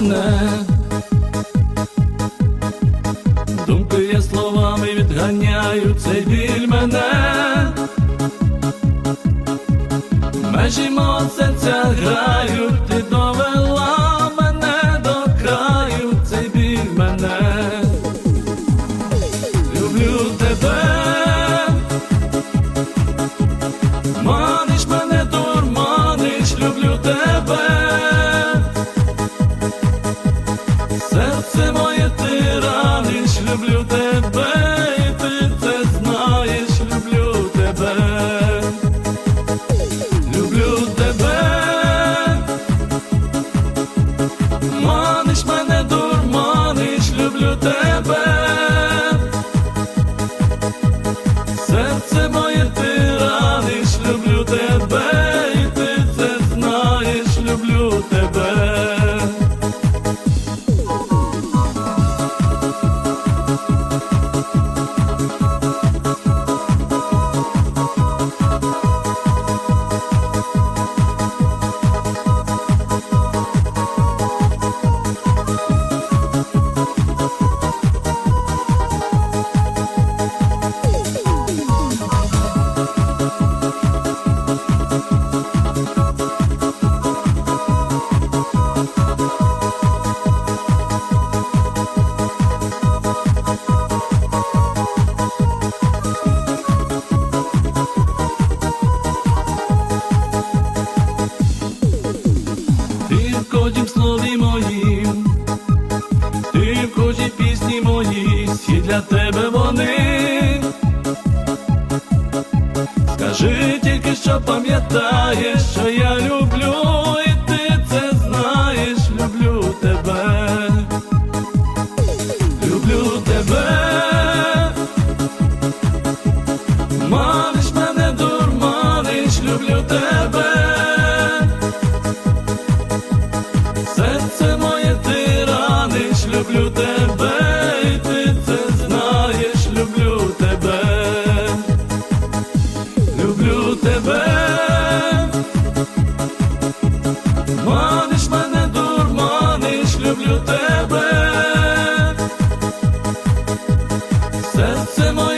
canı promise my для тебе вони. скажи тільки, що пам'ятаєш, що я люблю, і ти це знаєш, люблю тебе, люблю тебе. тебе, маниш мене, дурманиш, люблю тебе, серце моє.